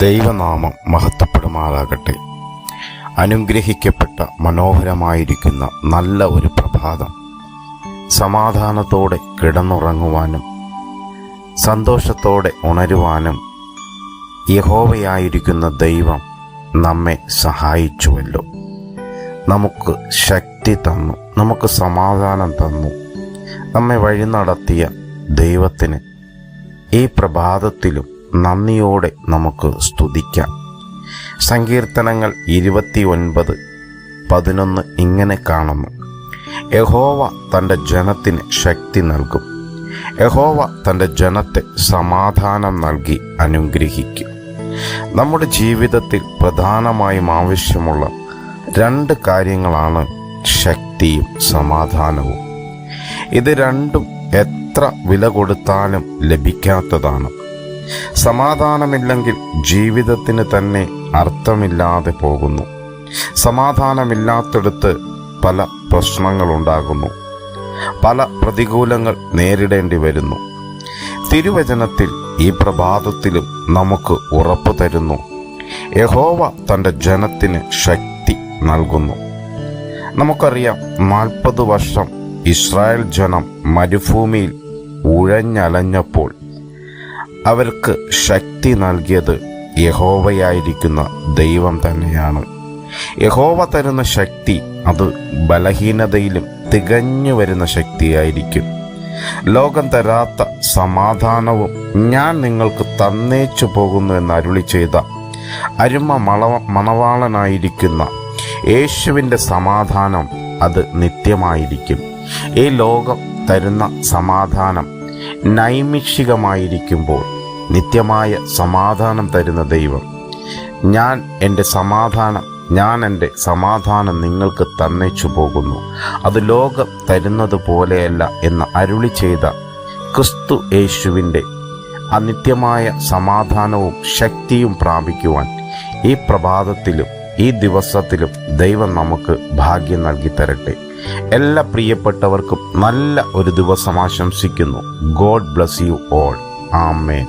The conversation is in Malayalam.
ദൈവനാമം മഹത്വപ്പെടുമാറാകട്ടെ. അനുഗ്രഹിക്കപ്പെട്ട മനോഹരമായിരിക്കുന്ന നല്ല ഒരു പ്രഭാതം. സമാധാനത്തോടെ കിടന്നുറങ്ങുവാനും സന്തോഷത്തോടെ ഉണരുവാനും യഹോവയായിരിക്കുന്ന ദൈവം നമ്മെ സഹായിച്ചുവല്ലോ. നമുക്ക് ശക്തി തന്നു നമുക്ക് സമാധാനം തന്നു. നമ്മെ വഴി നടത്തിയ ദൈവത്തിന് ഈ പ്രഭാതത്തിലും നന്ദിയോടെ നമുക്ക് സ്തുതിക്കാം. സങ്കീർത്തനങ്ങൾ ഇരുപത്തി ഒൻപത് പതിനൊന്ന് ഇങ്ങനെ കാണുന്നു. യഹോവ തന്റെ ജനത്തിന് ശക്തി നൽകും. യഹോവ തന്റെ ജനത്തെ സമാധാനം നൽകി അനുഗ്രഹിക്കും. നമ്മുടെ ജീവിതത്തിൽ പ്രധാനമായും ആവശ്യമുള്ള രണ്ട് കാര്യങ്ങളാണ് ശക്തിയും സമാധാനവും. ഇത് രണ്ടും എത്ര വില കൊടുത്താലും ലഭിക്കാത്തതാണ്. സമാധാനമില്ലെങ്കിൽ ജീവിതത്തിന് തന്നെ അർത്ഥമില്ലാതെ പോകുന്നു. സമാധാനമില്ലാത്തടത്ത് പല പ്രശ്നങ്ങളുണ്ടാകുന്നു. പല പ്രതികൂലങ്ങൾ നേരിടേണ്ടി വരുന്നു. തിരുവചനത്തിൽ ഈ പ്രഭാതത്തിലും നമുക്ക് ഉറപ്പ് തരുന്നു. യഹോവ തന്റെ ജനത്തിന് ശക്തി നൽകുന്നു. നമുക്കറിയാം നാൽപ്പത് വർഷം ഇസ്രായേൽ ജനം മരുഭൂമിയിൽ ഉഴഞ്ഞലഞ്ഞപ്പോൾ അവർക്ക് ശക്തി നൽകിയത് യഹോവയായിരിക്കുന്ന ദൈവം തന്നെയാണ്. യഹോവ തരുന്ന ശക്തി അത് ബലഹീനതയിലും തികഞ്ഞു വരുന്ന ശക്തിയായിരിക്കും. ലോകം തരാത്ത സമാധാനവും ഞാൻ നിങ്ങൾക്ക് തന്നേച്ചു പോകുന്നു എന്ന് അരുളി ചെയ്ത അരുമ മണവാളനായിരിക്കുന്ന യേശുവിന്റെ സമാധാനം അത് നിത്യമായിരിക്കും. ഈ ലോകം തരുന്ന സമാധാനം നൈമിഷികമായിരിക്കുമ്പോൾ നിത്യമായ സമാധാനം തരുന്ന ദൈവം ഞാൻ എന്റെ സമാധാനം ഞാൻ എന്റെ സമാധാനം നിങ്ങൾക്ക് തന്നേച്ചു പോകുന്നു. അത് ലോകം തരുന്നത് പോലെയല്ല എന്ന് അരുളി ചെയ്ത ക്രിസ്തു യേശുവിന്റെ അനിത്യമായ സമാധാനവും ശക്തിയും പ്രാപിക്കുവാൻ ഈ പ്രഭാതത്തിലും ഈ ദിവസത്തിലും ദൈവം നമുക്ക് ഭാഗ്യം നൽകി തരട്ടെ. എല്ലാ പ്രിയപ്പെട്ടവർക്കും നല്ല ഒരു ദിവസം ആശംസിക്കുന്നു. God bless you all amen